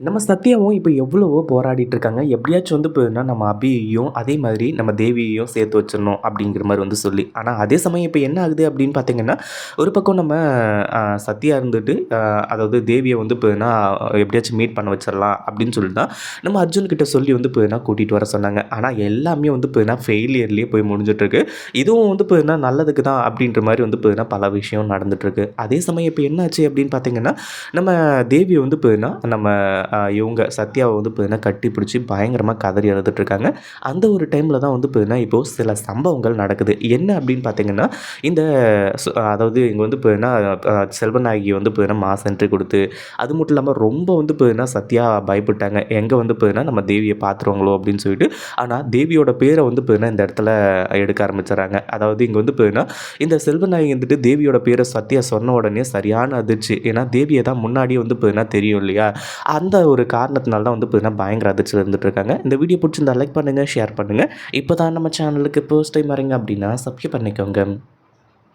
நம்ம சத்யாவும் இப்போ எவ்வளவோ போராடிட்டு இருக்காங்க. எப்படியாச்சும் வந்து போயிருந்தா நம்ம அபியையும், அதே மாதிரி நம்ம தேவியையும் சேர்த்து வச்சிடணும் அப்படிங்கிற மாதிரி வந்து சொல்லி. ஆனால் அதே சமயம் இப்போ என்ன ஆகுது அப்படின்னு பார்த்தீங்கன்னா, ஒரு பக்கம் நம்ம சத்யா இருந்துட்டு அதாவது தேவியை வந்து இப்பனா எப்படியாச்சும் மீட் பண்ண வச்சிடலாம் அப்படின்னு சொல்லிட்டு தான் நம்ம அர்ஜுன் கிட்ட சொல்லி வந்து இப்பனா கூட்டிகிட்டு வர சொன்னாங்க. ஆனால் எல்லாமே வந்து இப்பனா ஃபெயிலியர்லேயே போய் முடிஞ்சிட்ருக்கு இதுவும் வந்து இப்பனா நல்லதுக்கு தான் அப்படின்ற மாதிரி வந்து இப்பனா பல விஷயம் நடந்துட்டுருக்கு. அதே சமயம் இப்ப என்னாச்சு அப்படின்னு பார்த்தீங்கன்னா, நம்ம தேவியை வந்து இப்பனா நம்ம இவங்க சத்யாவை வந்து பார்த்தீங்கன்னா கட்டி பிடிச்சி பயங்கரமாக கதறி இருக்காங்க அந்த ஒரு டைமில் தான் வந்து பார்த்தீங்கன்னா, இப்போது சில சம்பவங்கள் நடக்குது. என்ன அப்படின்னு பார்த்தீங்கன்னா, இந்த அதாவது இங்கே வந்து பார்த்தீங்கன்னா செல்வநாயகி வந்து பார்த்தீங்கன்னா மாஸ் என்ட்ரி கொடுத்து அது மட்டும் இல்லாமல் ரொம்ப வந்து பார்த்தீங்கன்னா சத்யா பயப்பட்டாங்க. எங்கே வந்து பார்த்தீங்கன்னா நம்ம தேவியை பார்த்துருவாங்களோ அப்படின்னு சொல்லிட்டு. ஆனால் தேவியோட பேரை வந்து பார்த்தீங்கன்னா இந்த இடத்துல எடுக்க ஆரம்பிச்சிடறாங்க அதாவது இங்கே வந்து பார்த்தீங்கன்னா, இந்த செல்வநாயகி வந்துட்டு தேவியோட பேரை சத்யா சொன்ன உடனே சரியான அதிர்ச்சி. ஏன்னா தேவியை தான் முன்னாடியே வந்து பார்த்தீங்கன்னா தெரியும் இல்லையா? அந்த ஒரு காரணத்தினால தான் வந்து பார்த்தீங்கன்னா பயங்கர அதிர்ச்சியில் இருந்துட்டுருக்காங்க. இந்த வீடியோ பிடிச்சிருந்தா லைக் பண்ணுங்கள் ஷேர் பண்ணுங்கள் இப்போ தான் நம்ம சேனலுக்கு ஃபர்ஸ்ட் டைம் வரீங்க அப்படின்னா சப்ஸ்கிரைப் பண்ணிக்கோங்க.